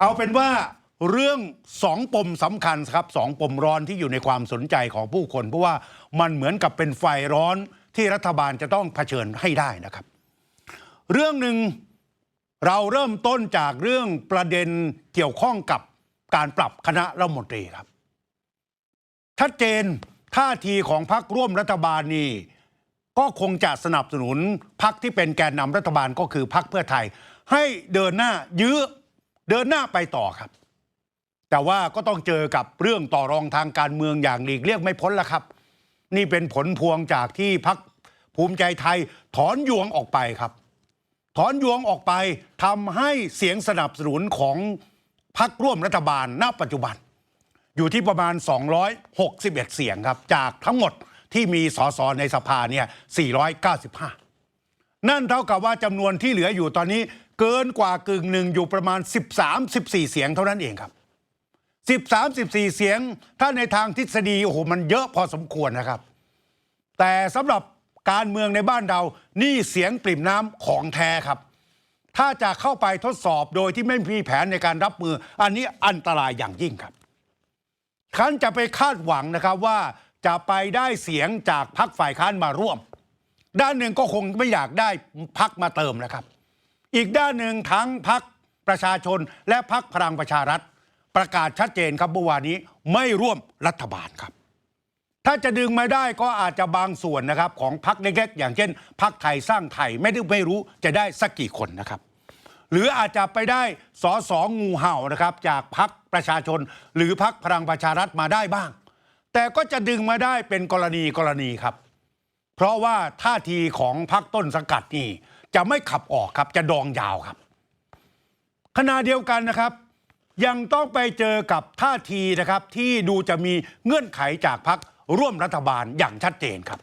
เอาเป็นว่าเรื่องสองปมสำคัญครับสองปมร้อนที่อยู่ในความสนใจของผู้คน เพราะว่ามันเหมือนกับเป็นไฟร้อนที่รัฐบาลจะต้องเผชิญให้ได้นะครับ เรื่องหนึ่งเราเริ่มต้นจากเรื่องประเด็นเกี่ยวข้องกับการปรับคณะรัฐมนตรีครับชัดเจนท่าทีของพรรคร่วมรัฐบาลนี่ก็คงจะสนับสนุนพรรคที่เป็นแกนนำรัฐบาลก็คือพรรคเพื่อไทย ให้เดินหน้ายื้อ เดินหน้าไปต่อครับ แต่ว่าก็ต้องเจอกับเรื่องต่อรองทางการเมืองอย่างหลีกเลี่ยงไม่พ้นละครับ นี่เป็นผลพวงจากที่พรรคภูมิใจไทยถอนยวงออกไปครับ ถอนยวงออกไปทำให้เสียงสนับสนุนของพรรคร่วมรัฐบาลณปัจจุบัน อยู่ที่ประมาณ 261 เสียงครับ จากทั้งหมดที่มีสสในสภาเนี่ย495 นั่นเท่ากับว่าจำนวนที่เหลืออยู่ตอนนี้ เกินกว่ากึ่งหนึ่งอยู่ประมาณ 13-14 เสียงเท่านั้นเองครับ 13-14 เสียง ถ้าในทางทฤษฎีโอ้โหมันเยอะพอสมควรนะครับ แต่สำหรับการเมืองในบ้านเรานี่เสียงปริ่มน้ำของแท้ครับ ถ้าจะเข้าไปทดสอบโดยที่ไม่มีแผนในการรับมือ อันนี้อันตรายอย่างยิ่งครับคันจะไปคาดหวังนะครับว่าจะไปได้เสียงจากพรรคฝ่ายค้านมาร่วม ด้านหนึ่งก็คงไม่อยากได้พักมาเติมนะครับ อีกด้านหนึ่งทั้งพักประชาชนและพักพลังประชารัฐ ประกาศชัดเจนครับเมื่อวานนี้ไม่ร่วมรัฐบาลครับ ถ้าจะดึงมาได้ก็อาจจะบางส่วนนะครับ ของพักเล็กๆอย่างเช่นพักไทยสร้างไทยไม่ได้ไม่รู้จะได้สักกี่คนนะครับ หรืออาจจะไปได้สอสองูเห่านะครับ จากพักประชาชน หรือพักพลังประชารัฐมาได้บ้าง แต่ก็จะดึงมาได้เป็นกรณีกรณีครับ เพราะว่าท่าทีของพักต้นสังกัดนี่ จะไม่ขับออกครับ จะดองยาวครับ ขณะเดียวกันนะครับ ยังต้องไปเจอกับท่าทีนะครับ ที่ดูจะมีเงื่อนไขจากพักร่วมรัฐบาลอย่างชัดเจนครับ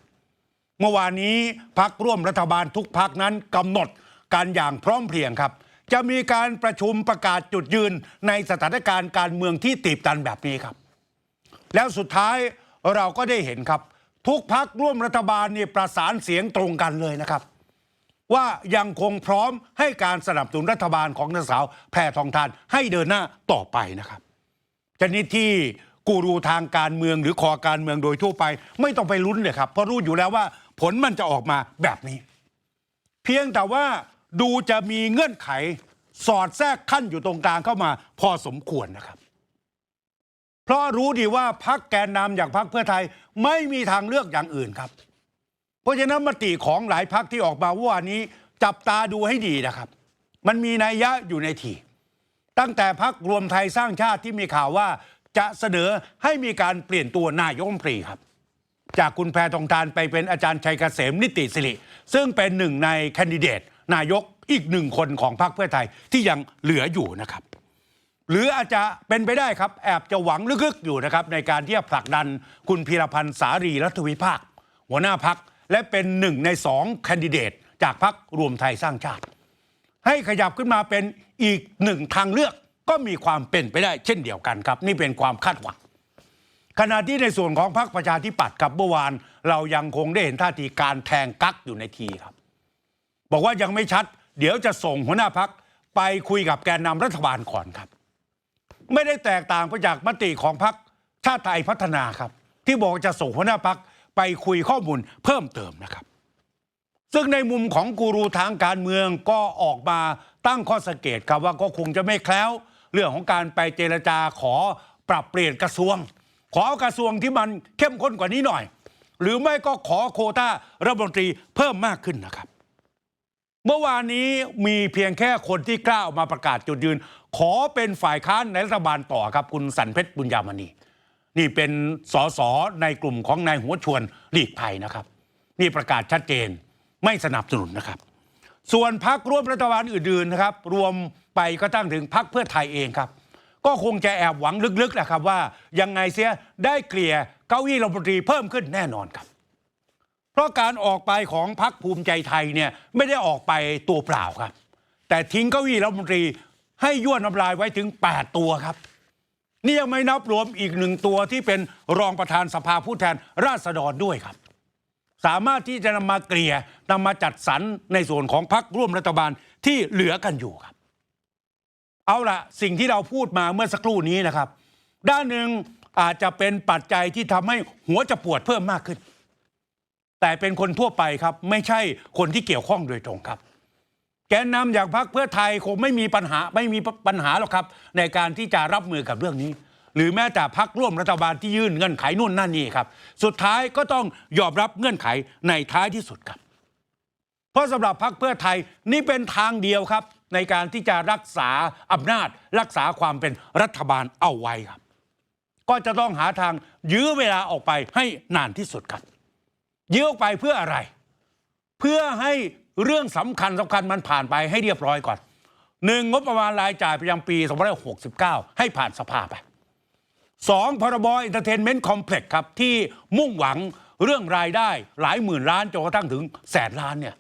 เมื่อวานนี้พักร่วมรัฐบาลทุกพักนั้นกำหนดการอย่างพร้อมเพรียงครับ จะมีการประชุมประกาศจุดยืนในสถานการณ์การเมืองที่ตีบตันแบบนี้ครับ แล้วสุดท้ายเราก็ได้เห็นครับ ทุกพักร่วมรัฐบาลเนี่ยประสานเสียงตรงกันเลยนะครับ ว่ายังคงพร้อมให้การสนับสนุนรัฐบาลของนางสาวแพทองทานให้เดินหน้าต่อไปนะครับชนิดที่กูรูทางการเมืองหรือคอการเมืองโดยทั่วไป ไม่ต้องไปลุ้นเลยครับเพราะรู้อยู่แล้วว่าผลมันจะออกมาแบบนี้ เพียงแต่ว่าดูจะมีเงื่อนไขสอดแทรกขั้นอยู่ตรงกลางเข้ามาพอสมควรนะครับ เพราะรู้ดีว่าพักแกนนำอย่างพักเพื่อไทยไม่มีทางเลือกอย่างอื่นครับ เพราะฉะนั้นมติของหลายพักที่ออกมาว่านี้ จับตาดูให้ดีนะครับ มันมีนัยยะอยู่ในทีตั้งแต่พักรวมไทยสร้างชาติที่มีข่าวว่าจะเสนอให้มีการเปลี่ยนตัวนายกรัฐมนตรีครับ จากคุณแพทองทานไปเป็นอาจารย์ชัยเกษมนิติสิริซึ่งเป็นหนึ่งในแคนดิเดต นายกอีกหนึ่งคนของพรรคเพื่อไทยที่ยังเหลืออยู่นะครับ หรืออาจจะเป็นไปได้ครับ แอบจะหวังลึกๆอยู่นะครับ ในการที่จะผลักดันคุณพีรพันธ์สารีรัฐวิภาค หัวหน้าพัก และเป็นหนึ่งในสองแคนดิเดตจากพักรวมไทยสร้างชาติ ให้ขยับขึ้นมาเป็นอีกหนึ่งทางเลือกก็มีความเป็นไปได้เช่นเดียวกันครับ นี่เป็นความคาดหวังขณะที่ในส่วนของพรรคประชาธิปัตย์ครับเมื่อวานเรายังคงได้เห็นท่าทีการแทงกักอยู่ในทีครับ บอกว่ายังไม่ชัด เดี๋ยวจะส่งหัวหน้าพักไปคุยกับแกนนำรัฐบาลก่อนครับ ไม่ได้แตกต่างไปจากมติของพรรคชาติไทยพัฒนาครับ ที่บอกจะส่งหัวหน้าพัก ไปคุยข้อมูลเพิ่มเติมนะครับ ซึ่งในมุมของกูรูทางการเมืองก็ออกมาตั้งข้อสังเกตครับว่าก็คงจะไม่แคล้ว เรื่องของการไปเจรจาขอปรับเปลี่ยนกระทรวง ขอกระทรวงที่มันเข้มข้นกว่านี้หน่อย หรือไม่ก็ขอโคต้ารัฐมนตรีเพิ่มมากขึ้นนะครับเมื่อวานนี้มีเพียงแค่คนที่กล้าออกมาประกาศจุดยืน ขอเป็นฝ่ายค้านในรัฐบาลต่อครับ คุณสันเพชรบุญญามณี นี่เป็นสสในกลุ่มของนายหัวชวนหลีกภัยนะครับ นี่ประกาศชัดเจนไม่สนับสนุนนะครับ ส่วนพักร่วมรัฐบาลอื่นๆนะครับ รวมไปก็ตั้งถึงพักเพื่อไทยเองครับ ก็คงจะแอบหวังลึกๆแหละครับว่ายังไงเสียได้เกลี่ยเก้าอี้รัฐมนตรีเพิ่มขึ้นแน่นอนครับ เพราะการออกไปของพรรคภูมิใจไทยเนี่ยไม่ได้ออกไปตัวเปล่าครับ แต่ทิ้งเก้าอี้รัฐมนตรีให้ย่วนน้ำลายไว้ถึง 8 ตัวครับ นี่ยังไม่นับรวมอีกหนึ่งตัวที่เป็นรองประธานสภาผู้แทนราษฎรด้วยครับ สามารถที่จะนำมาเกลี่ยนำมาจัดสรรในส่วนของพรรคร่วมรัฐบาลที่เหลือกันอยู่ครับ เอาละสิ่งที่เราพูดมาเมื่อสักครู่นี้นะครับ ด้านหนึ่งอาจจะเป็นปัจจัยที่ทำให้หัวจะปวดเพิ่มมากขึ้น แต่เป็นคนทั่วไปครับ ไม่ใช่คนที่เกี่ยวข้องโดยตรงครับ แกนนำอย่างพรรคเพื่อไทยคงไม่มีปัญหาไม่มีปัญหาหรอกครับ ในการที่จะรับมือกับเรื่องนี้ หรือแม้แต่พรรคร่วมรัฐบาลที่ยื่นเงื่อนไขนู่นนั่นนี่ครับ สุดท้ายก็ต้องยอมรับเงื่อนไขในท้ายที่สุดครับ เพราะสำหรับพรรคเพื่อไทยนี่เป็นทางเดียวครับ ในการที่จะรักษาอำนาจ รักษาความเป็นรัฐบาลเอาไว้ครับ ก็จะต้องหาทางยื้อเวลาออกไปให้นานที่สุดครับยื้อออกไปเพื่ออะไร เพื่อให้ เรื่องสำคัญสำคัญมันผ่านไปให้เรียบร้อยก่อนหนึ่งงบประมาณรายจ่ายประจำปี2569 ให้ผ่านสภาไปสองพรบอินเตอร์เทนเมนต์คอมเพล็กซ์ครับ ที่มุ่งหวังเรื่องรายได้หลายหมื่นล้านจนกระทั่งถึงแสนล้านเนี่ย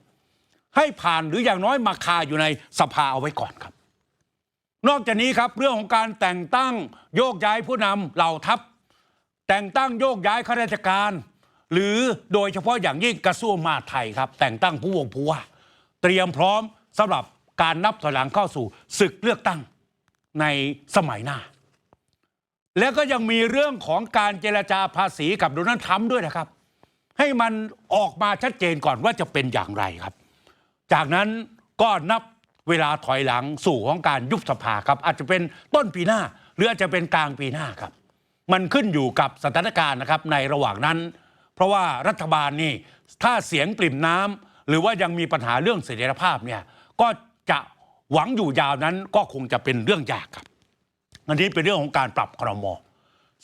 ให้ผ่านหรืออย่างน้อยมาคาอยู่ในสภาเอาไว้ก่อนครับ นอกจากนี้ครับเรื่องของการแต่งตั้งโยกย้ายผู้นำเหล่าทัพ แต่งตั้งโยกย้ายข้าราชการ หรือโดยเฉพาะอย่างยิ่งกระทรวงมหาดไทยครับ แต่งตั้งผู้วงผู้ว่า เตรียมพร้อมสำหรับการนับถอยหลังเข้าสู่ศึกเลือกตั้งในสมัยหน้า แล้วก็ยังมีเรื่องของการเจรจาภาษีกับโดนัลด์ทรัมป์ด้วยนะครับ ให้มันออกมาชัดเจนก่อนว่าจะเป็นอย่างไรครับ จากนั้นก็นับเวลาถอยหลังสู่ของการยุบสภาครับ อาจจะเป็นต้นปีหน้า หรืออาจจะเป็นกลางปีหน้าครับ มันขึ้นอยู่กับสถานการณ์นะครับในระหว่างนั้น เพราะว่ารัฐบาลนี่ถ้าเสียงปริ่มน้ำหรือว่ายังมีปัญหาเรื่องเสถียรภาพเนี่ยก็จะหวังอยู่ยาวนั้นก็คงจะเป็นเรื่องยากครับอันนี้เป็นเรื่องของการปรับครม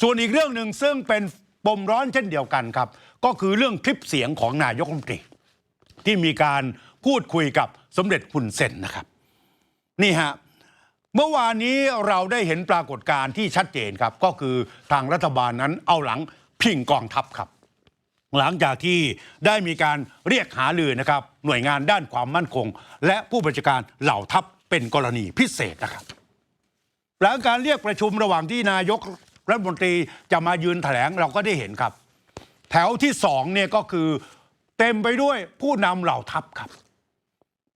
ส่วนอีกเรื่องหนึ่งซึ่งเป็นปมร้อนเช่นเดียวกันครับ ก็คือเรื่องคลิปเสียงของนายกรัฐมนตรี ที่มีการพูดคุยกับสมเด็จฮุนเซนนะครับ นี่ฮะเมื่อวานนี้เราได้เห็นปรากฏการณ์ที่ชัดเจนครับ ก็คือทางรัฐบาลนั้นเอาหลังพิงกองทัพครับ หลังจากที่ได้มีการเรียกหาลือนะครับ หน่วยงานด้านความมั่นคง และผู้บัญชาการเหล่าทัพเป็นกรณีพิเศษนะครับ หลังการเรียกประชุมระหว่างที่นายกรัฐมนตรีจะมายืนแถลงเราก็ได้เห็นครับ แถวที่สองเนี่ยก็คือเต็มไปด้วยผู้นำเหล่าทัพครับ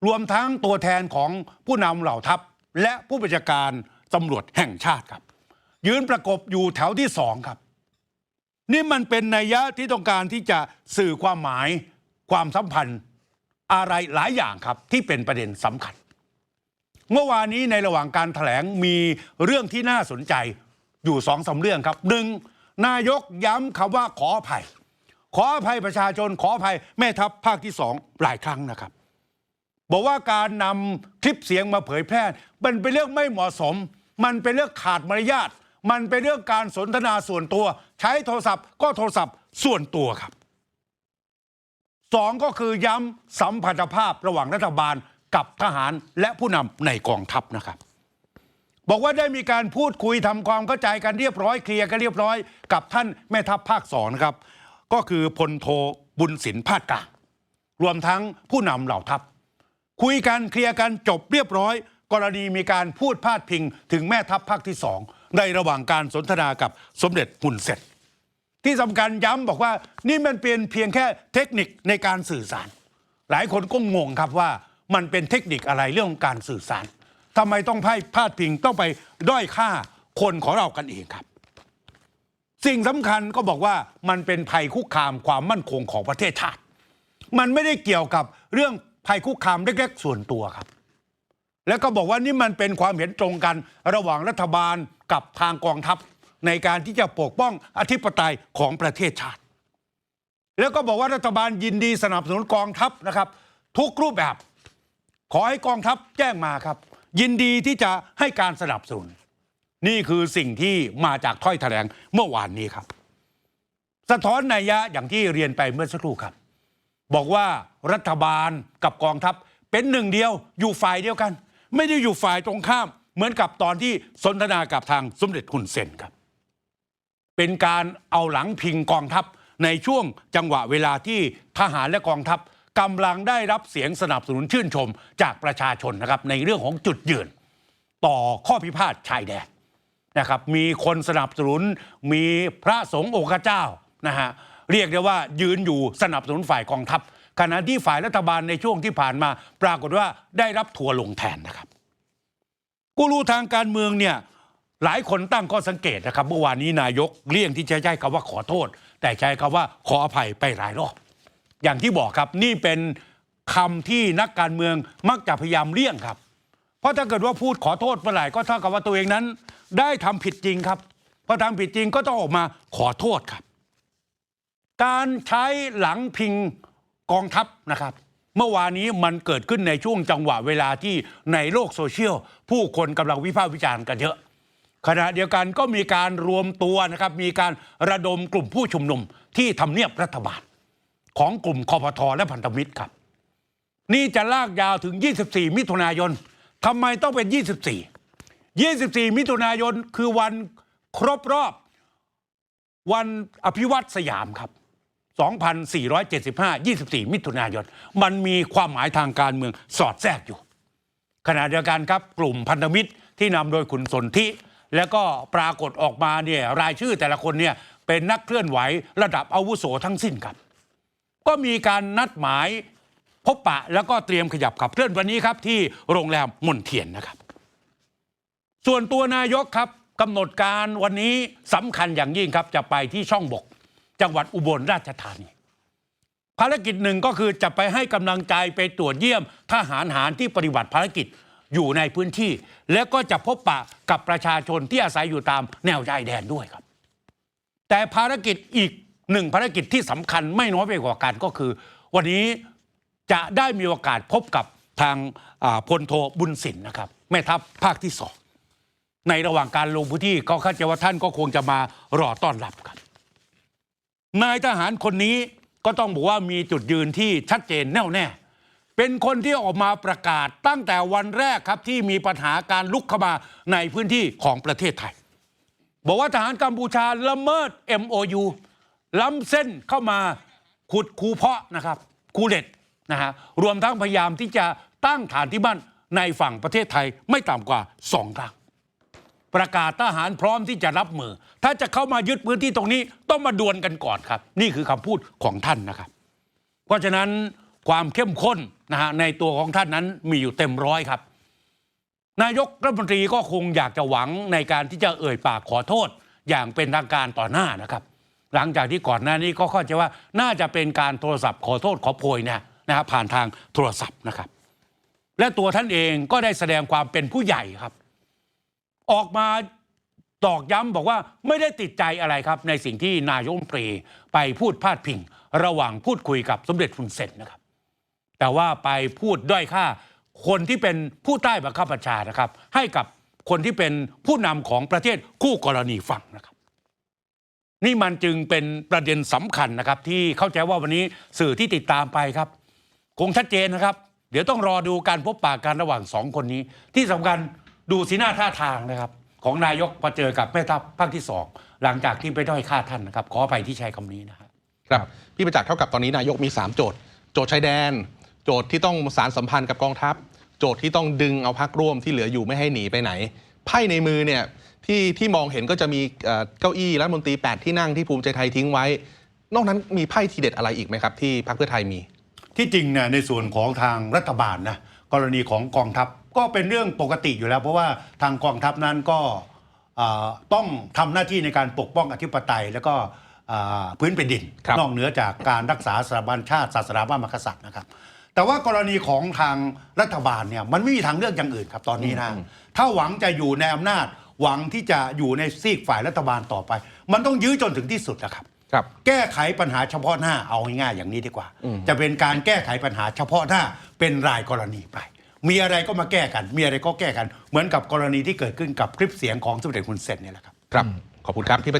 รวมทั้งตัวแทนของผู้นำเหล่าทัพ และผู้บัญชาการตำรวจแห่งชาติครับ ยืนประกบอยู่แถวที่สองครับ นี่มันเป็นนัยยะที่ต้องการที่จะสื่อความหมายความสัมพันธ์อะไรหลายอย่างครับที่เป็นประเด็นสำคัญ เมื่อวานนี้ในระหว่างการถแถลงมีเรื่องที่น่าสนใจอยู่สองสาเรื่องครับหนึ่งนายกย้ำคำว่าขออภัย ขออภัยประชาชนขออภัยแม่ทัพภาคที่สองหลายครั้งนะครับ บอกว่าการนำคลิปเสียงมาเผยแพร่มันเป็นเรื่องไม่เหมาะสม มันเป็นเรื่องขาดมารยาท มันเป็นเรื่องการสนทนาส่วนตัว ใช้โทรศัพท์ก็โทรศัพท์ส่วนตัวครับสองก็คือย้ำสัมพันธภาพระหว่างรัฐบาลกับทหารและผู้นำในกองทัพนะครับ บอกว่าได้มีการพูดคุยทำความเข้าใจกันเรียบร้อยเคลียร์กันเรียบร้อยกับท่านแม่ทัพภาคสองนะครับ ก็คือพลโทบุญสินพาดกลางรวมทั้งผู้นำเหล่าทัพ คุยกันเคลียร์กันจบเรียบร้อย กรณีมีการพูดพาดพิงถึงแม่ทัพภาคที่สอง ในระหว่างการสนทนากับสมเด็จหุ่นเสร็จ ที่สำคัญย้ำบอกว่านี่มันเป็นเพียงแค่เทคนิคในการสื่อสาร หลายคนก็งงครับว่ามันเป็นเทคนิคอะไรเรื่องของการสื่อสารทำไมต้องให้พาดพิงต้องไปด้อยค่าคนของเรากันเองครับ สิ่งสำคัญก็บอกว่ามันเป็นภัยคุกคามความมั่นคงของประเทศชาติ มันไม่ได้เกี่ยวกับเรื่องภัยคุกคามเล็กๆส่วนตัวครับ แล้วก็บอกว่านี่มันเป็นความเห็นตรงกันระหว่างรัฐบาลกับทางกองทัพ ในการที่จะปกป้องอธิปไตยของประเทศชาติ แล้วก็บอกว่ารัฐบาลยินดีสนับสนุนกองทัพนะครับ ทุกรูปแบบ ขอให้กองทัพแจ้งมาครับ ยินดีที่จะให้การสนับสนุน นี่คือสิ่งที่มาจากถ้อยแถลงเมื่อวานนี้ครับ สะท้อนนัยยะอย่างที่เรียนไปเมื่อสักครู่ครับ บอกว่ารัฐบาลกับกองทัพเป็นหนึ่งเดียวอยู่ฝ่ายเดียวกัน ไม่ได้อยู่ฝ่ายตรงข้าม เหมือนกับตอนที่สนทนากับทางสมเด็จคุณเซนครับ เป็นการเอาหลังพิงกองทัพในช่วงจังหวะเวลาที่ทหารและกองทัพกำลังได้รับเสียงสนับสนุนชื่นชมจากประชาชนนะครับในเรื่องของจุดยืน ต่อข้อพิพาทชายแดนนะครับมีคนสนับสนุนมีพระสงฆ์องค์เจ้านะฮะเรียกได้ว่ายืนอยู่สนับสนุนฝ่ายกองทัพ ขณะที่ฝ่ายรัฐบาลในช่วงที่ผ่านมา ปรากฏว่าได้รับทัวร์ลงแทนนะครับกูรูทางการเมืองเนี่ยหลายคนตั้งข้อสังเกตนะครับ เมื่อวานนี้นายกเลี่ยงที่จะใช้คำว่าขอโทษ แต่ใช้คำว่าขออภัยไปหลายรอบอย่างที่บอกครับนี่เป็นคำที่นักการเมืองมักจะพยายามเลี่ยงครับ เพราะถ้าเกิดว่าพูดขอโทษเมื่อไหร่ก็เท่ากับว่าตัวเองนั้น ได้ทำผิดจริงครับพอทำผิดจริงก็ต้องออกมาขอโทษครับ การใช้หลังพิง กองทัพนะครับ เมื่อวานนี้มันเกิดขึ้นในช่วงจังหวะเวลาที่ในโลกโซเชียล ผู้คนกำลังวิพากษ์วิจารณ์กันเยอะ ขณะเดียวกันก็มีการรวมตัวนะครับ มีการระดมกลุ่มผู้ชุมนุมที่ทำเนียบรัฐบาล ของกลุ่มคอพทและพันธมิตรครับ นี่จะลากยาวถึง 24 มิถุนายนทำไมต้องเป็น 24 24 มิถุนายนคือวันครบรอบ วันอภิวัตสยามครับ 2475 24 มิถุนายน มันมีความหมายทางการเมืองสอดแทรกอยู่ ขณะเดียวกันครับกลุ่มพันธมิตรที่นำโดยคุณสนธิแล้วก็ปรากฏออกมาเนี่ยรายชื่อแต่ละคนเนี่ยเป็นนักเคลื่อนไหวระดับอาวุโสทั้งสิ้นครับ ก็มีการนัดหมายพบปะแล้วก็เตรียมขยับขับเคลื่อนวันนี้ครับ ที่โรงแรมมนเทียนนะครับ ส่วนตัวนายกครับกำหนดการวันนี้สำคัญอย่างยิ่งครับจะไปที่ช่องบก จังหวัดอุบลราชธานี ภารกิจหนึ่งก็คือจะไปให้กำลังใจไปตรวจเยี่ยมทหารหารที่ปฏิบัติภารกิจอยู่ในพื้นที่ แล้วก็จะพบปะกับประชาชนที่อาศัยอยู่ตามแนวชายแดนด้วยครับ แต่ภารกิจอีกหนึ่งภารกิจที่สำคัญไม่น้อยไปกว่ากันก็คือ วันนี้จะได้มีโอกาสพบกับทางพลโทบุญสินนะครับแม่ทัพภาคที่สองในระหว่างการลงพื้นที่ก็เข้าใจว่าท่านก็คงจะมารอต้อนรับครับ นายทหารคนนี้ก็ต้องบอกว่ามีจุดยืนที่ชัดเจนแน่วแน่ เป็นคนที่ออกมาประกาศตั้งแต่วันแรกครับที่มีปัญหาการลุกเข้ามาในพื้นที่ของประเทศไทย บอกว่าทหารกัมพูชาละเมิด MOU ล้ำเส้นเข้ามาขุดคูเพาะนะครับคูเด็ดนะฮะรวมทั้งพยายามที่จะตั้งฐานที่มั่นในฝั่งประเทศไทยไม่ต่ำกว่าสองครั้ง ประกาศทหารพร้อมที่จะรับมือ ถ้าจะเข้ามายึดพื้นที่ตรงนี้ต้องมาดวลกันก่อนครับ นี่คือคำพูดของท่านนะครับ เพราะฉะนั้นความเข้มข้นนะฮะในตัวของท่านนั้นมีอยู่เต็มร้อยครับ นายกรัฐมนตรีก็คงอยากจะหวังในการที่จะเอ่ยปากขอโทษ อย่างเป็นทางการต่อหน้านะครับ หลังจากที่ก่อนหน้านี้ก็เข้าใจว่าน่าจะเป็นการโทรศัพท์ขอโทษขอโพยเนะนะครับผ่านทางโทรศัพท์นะครับ และตัวท่านเองก็ได้แสดงความเป็นผู้ใหญ่ครับ ออกมาตอกย้ำบอกว่าไม่ได้ติดใจอะไรครับ ในสิ่งที่นายกรัฐมนตรีไปพูดพาดพิง ระหว่างพูดคุยกับสมเด็จฟุนเซนนะครับ แต่ว่าไปพูดด้อยค่าคนที่เป็นผู้ใต้บังคับบัญชานะครับ ให้กับคนที่เป็นผู้นำของประเทศคู่กรณีฟังนะครับ นี่มันจึงเป็นประเด็นสำคัญนะครับ ที่เข้าใจว่าวันนี้สื่อที่ติดตามไปครับ คงชัดเจนนะครับ เดี๋ยวต้องรอดูการพบปะกันระหว่างสองคนนี้ที่สำคัญ ดูสีหน้าท่าทางนะครับ ของนายกพอเจอกับแม่ทัพภาคที่สองหลังจากที่ไปด้อยค่าท่านนะครับ ขออภัยที่ใช้คำนี้นะครับครับพี่ประจักษ์เท่ากับตอนนี้นายกมี 3 โจทย์ โจทย์ชายแดน โจทย์ที่ต้องสารสัมพันธ์กับกองทัพ โจทย์ที่ต้องดึงเอาพักร่วมที่เหลืออยู่ไม่ให้หนีไปไหนไพ่ในมือเนี่ยที่ที่มองเห็นก็จะมีเอ่อเก้าอี้รัฐมนตรี 8 ที่นั่งที่ภูมิใจไทยทิ้งไว้ นอกนั้นมีไพ่ทีเด็ดอะไรอีกไหมครับ ที่พรรคเพื่อไทยมี ที่จริงเนี่ยในส่วนของทางรัฐบาลนะกรณีของกองทัพ ก็เป็นเรื่องปกติอยู่แล้ว เพราะว่าทางกองทัพนั้นก็เอ่อต้องทำหน้าที่ในการปกป้องอธิปไตย แล้วก็เอ่อพื้นแผ่นดินครับนอกเหนือจากการรักษาสถาบันชาติศาสนาพระมหากษัตริย์นะครับ แต่ว่ากรณีของทางรัฐบาลเนี่ยมันไม่มีทางเลือกอย่างอื่นครับตอนนี้นะถ้าหวังจะอยู่ในอำนาจหวังที่จะอยู่ในซีกฝ่ายรัฐบาลต่อไป มันต้องยื้อจนถึงที่สุดนะครับครับ แก้ไขปัญหาเฉพาะหน้าเอาง่ายๆอย่างนี้ดีกว่า จะเป็นการแก้ไขปัญหาเฉพาะหน้าเป็นรายกรณีไป มีอะไรก็มาแก้กัน มีอะไรก็แก้กัน เหมือนกับกรณีที่เกิดขึ้นกับคลิปเสียงของสมเด็จคุณเซนเนี่ยแหละครับ ครับ ขอบคุณครับที่